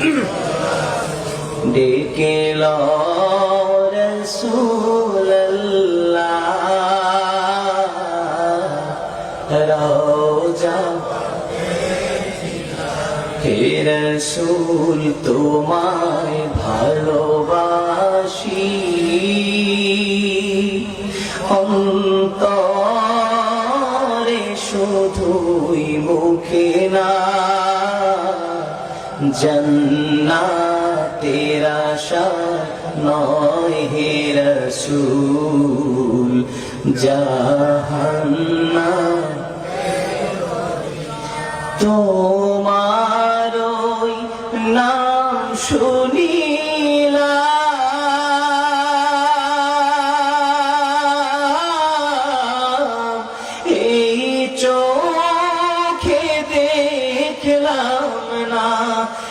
ডেকে রসুল তোমায় ভালোবাসি। অন্তরে শুধুই মুখে না। জন্নাতের তেরা নয় হে রসুল জাহান্না তোমার নাম শুনিলা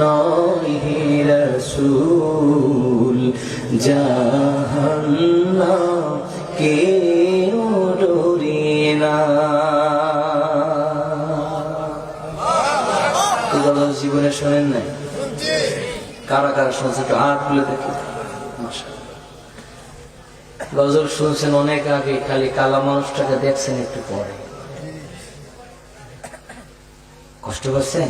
নয় রসুল জাহান্না কেউ জীবনে শোনেন নাই। কারা কারা শুনছে একটু হাত খুলে দেখি? গজল শুনছেন অনেক আগে, খালি কালা মানুষটাকে দেখছেন একটু পরে। কষ্ট করছেন